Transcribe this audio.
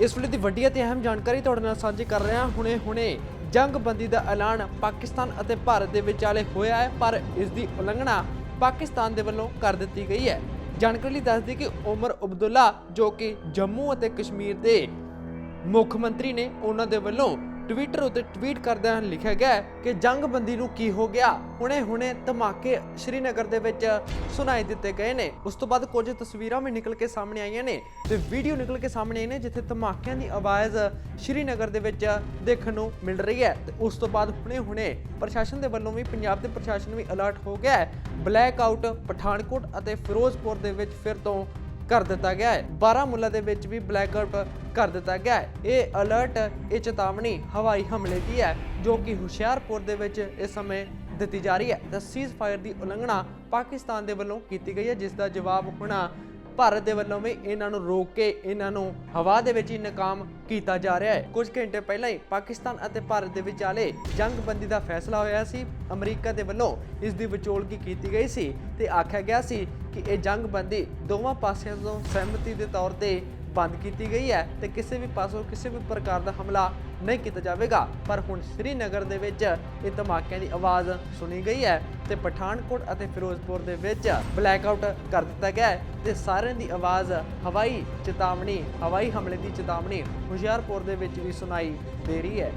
ਇਸ ਵੇਲੇ ਦੀ ਵੱਡੀ ਅਤੇ ਅਹਿਮ ਜਾਣਕਾਰੀ ਤੁਹਾਡੇ ਨਾਲ ਸਾਂਝੀ ਕਰ ਰਿਹਾ ਹੁਣੇ-ਹੁਣੇ ਜੰਗਬੰਦੀ ਦਾ ਐਲਾਨ ਪਾਕਿਸਤਾਨ ਅਤੇ ਭਾਰਤ ਦੇ ਵਿਚਾਲੇ ਹੋਇਆ ਹੈ, ਪਰ ਇਸ ਦੀ ਉਲੰਘਣਾ ਪਾਕਿਸਤਾਨ ਦੇ ਵੱਲੋਂ ਕਰ ਦਿੱਤੀ ਗਈ ਹੈ। ਜਾਣਕਾਰੀ ਲਈ ਦੱਸਦੀ ਕਿ ਉਮਰ ਅਬਦੁੱਲਾ ਜੋ ਕਿ ਜੰਮੂ ਅਤੇ ਕਸ਼ਮੀਰ ਦੇ ਮੁੱਖ ਮੰਤਰੀ ਨੇ, ਉਹਨਾਂ ਦੇ ਵੱਲੋਂ ਟਵਿੱਟਰ ਉੱਤੇ ਟਵੀਟ ਕਰਦਿਆਂ ਲਿਖਿਆ ਗਿਆ ਕਿ ਜੰਗਬੰਦੀ ਨੂੰ ਕੀ ਹੋ ਗਿਆ? ਹੁਣੇ-ਹੁਣੇ ਧਮਾਕੇ ਸ਼੍ਰੀਨਗਰ ਦੇ ਵਿੱਚ ਸੁਣਾਈ ਦਿੱਤੇ ਗਏ ਨੇ। ਉਸ ਤੋਂ ਬਾਅਦ ਕੁਝ ਤਸਵੀਰਾਂ ਵੀ ਨਿਕਲ ਕੇ ਸਾਹਮਣੇ ਆਈਆਂ ਨੇ ਤੇ ਵੀਡੀਓ ਨਿਕਲ ਕੇ ਸਾਹਮਣੇ ਆਈ ਨੇ ਜਿੱਥੇ ਧਮਾਕਿਆਂ ਦੀ ਆਵਾਜ਼ ਸ਼੍ਰੀਨਗਰ ਦੇ ਵਿੱਚ ਦੇਖਣ ਨੂੰ ਮਿਲ ਰਹੀ ਹੈ ਤੇ ਉਸ ਤੋਂ ਬਾਅਦ ਹੁਣੇ-ਹੁਣੇ ਪ੍ਰਸ਼ਾਸਨ ਦੇ ਵੱਲੋਂ ਵੀ, ਪੰਜਾਬ ਦੇ ਪ੍ਰਸ਼ਾਸਨ ਵੀ ਅਲਰਟ ਹੋ ਗਿਆ ਹੈ। ਬਲੈਕ ਆਊਟ ਪਠਾਨਕੋਟ ਅਤੇ ਫਿਰੋਜ਼ਪੁਰ ਦੇ ਵਿੱਚ ਫਿਰ ਤੋਂ ਕਰ ਦਿੱਤਾ ਗਿਆ ਹੈ। ਬਾਰਾਮੂਲਾ ਦੇ ਵਿੱਚ ਵੀ ਬਲੈਕ ਆਊਟ ਕਰ ਦਿੱਤਾ ਗਿਆ ਹੈ। ਇਹ ਅਲਰਟ ਇਹ ਚੇਤਾਵਨੀ ਹਵਾਈ ਹਮਲੇ ਦੀ ਹੈ, ਜੋ ਕਿ ਹੁਸ਼ਿਆਰਪੁਰ ਦੇ ਵਿੱਚ ਇਸ ਸਮੇਂ ਦਿੱਤੀ ਜਾ ਰਹੀ ਹੈ। ਤਾਂ ਸੀਜ਼ ਫਾਇਰ ਦੀ ਉਲੰਘਣਾ ਪਾਕਿਸਤਾਨ ਦੇ ਵੱਲੋਂ ਕੀਤੀ ਗਈ ਹੈ, ਜਿਸ ਦਾ ਜਵਾਬ ਹੁਣ ਭਾਰਤ ਦੇ ਵੱਲੋਂ ਵੀ ਇਹਨਾਂ ਨੂੰ ਰੋਕ ਕੇ ਇਹਨਾਂ ਨੂੰ ਹਵਾ ਦੇ ਵਿੱਚ ਹੀ ਨਾਕਾਮ ਕੀਤਾ ਜਾ ਰਿਹਾ ਹੈ। ਕੁਝ ਘੰਟੇ ਪਹਿਲਾਂ ਹੀ ਪਾਕਿਸਤਾਨ ਅਤੇ ਭਾਰਤ ਦੇ ਵਿਚਾਲੇ ਜੰਗਬੰਦੀ ਦਾ ਫੈਸਲਾ ਹੋਇਆ ਸੀ। ਅਮਰੀਕਾ ਦੇ ਵੱਲੋਂ ਇਸ ਦੀ ਵਿਚੋਲਗੀ ਕੀਤੀ ਗਈ ਸੀ ਤੇ ਆਖਿਆ ਗਿਆ ਸੀ ਕਿ ਇਹ ਜੰਗਬੰਦੀ ਦੋਵਾਂ ਪਾਸਿਆਂ ਤੋਂ ਸਹਿਮਤੀ ਦੇ ਤੌਰ ਤੇ ਬੰਦ ਕੀਤੀ ਗਈ ਹੈ ਤੇ ਕਿਸੇ ਵੀ ਪਾਸੋਂ ਕਿਸੇ ਵੀ ਪ੍ਰਕਾਰ ਦਾ ਹਮਲਾ ਨਹੀਂ ਕੀਤਾ ਜਾਵੇਗਾ। ਪਰ ਹੁਣ ਸ੍ਰੀਨਗਰ ਦੇ ਵਿੱਚ ਇਹ ਧਮਾਕਿਆਂ ਦੀ ਆਵਾਜ਼ ਸੁਣੀ ਗਈ ਹੈ ਤੇ ਪਠਾਨਕੋਟ ਅਤੇ ਫਿਰੋਜ਼ਪੁਰ ਦੇ ਵਿੱਚ ਬਲੈਕ ਆਊਟ ਕਰ ਦਿੱਤਾ ਗਿਆ ਹੈ ਤੇ ਸਾਰਿਆਂ ਦੀ ਆਵਾਜ਼ ਹਵਾਈ ਚੇਤਾਵਨੀ, ਹਵਾਈ ਹਮਲੇ ਦੀ ਚੇਤਾਵਨੀ ਹੁਸ਼ਿਆਰਪੁਰ ਦੇ ਵਿੱਚ ਵੀ ਸੁਣਾਈ ਦੇ ਰਹੀ ਹੈ।